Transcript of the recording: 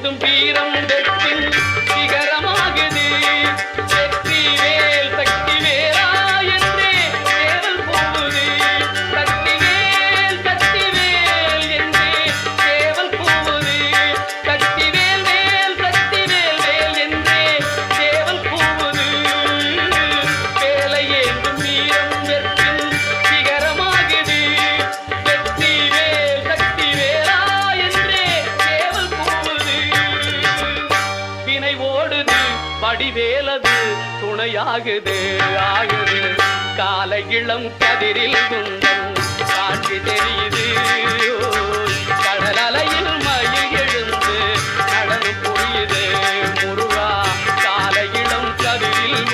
வேண்டும் வீரம் வடிவேலது துணையாகுது ஆகுது. கால இளம் கதிரில் குந்தம் காட்சி தெரியுது. கடலலையில் மயில் எழுந்து நடந்து புரியுது. முருகா கால இளம் கதிரில்